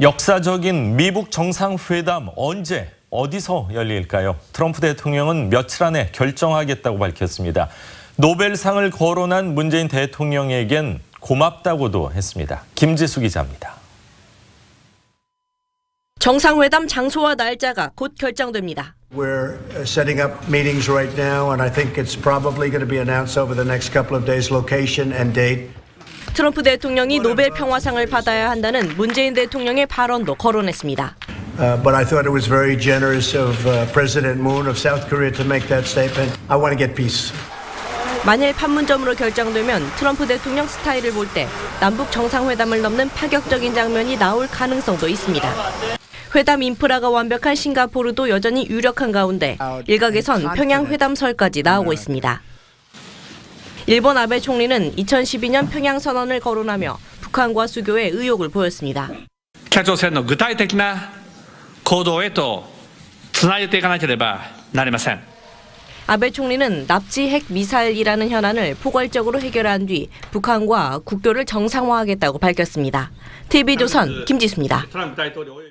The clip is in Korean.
역사적인 미북 정상회담 언제 어디서 열릴까요? 트럼프 대통령은 며칠 안에 결정하겠다고 밝혔습니다. 노벨상을 거론한 문재인 대통령에겐 고맙다고도 했습니다. 김지수 기자입니다. 정상회담 장소와 날짜가 곧 결정됩니다. We're uh, setting up meetings right now, and I think it's probably going to be announced over the next couple of days location and date. 트럼프 대통령이 노벨 평화상을 받아야 한다는 문재인 대통령의 발언도 거론했습니다. Uh, but I thought it was very generous of uh, President Moon of South Korea to make that statement. I want to get peace. 만일 판문점으로 결정되면 트럼프 대통령 스타일을 볼 때 남북 정상회담을 넘는 파격적인 장면이 나올 가능성도 있습니다. 회담 인프라가 완벽한 싱가포르도 여전히 유력한 가운데 일각에선 평양 회담설까지 나오고 있습니다. 일본 아베 총리는 2012년 평양 선언을 거론하며 북한과 수교에 의욕을 보였습니다. 北朝鮮の具体的な行動へとつなげていかなければなりません。 아베 총리는 납치 핵 미사일이라는 현안을 포괄적으로 해결한 뒤 북한과 국교를 정상화하겠다고 밝혔습니다. TV조선 김지수입니다. トランプ大統領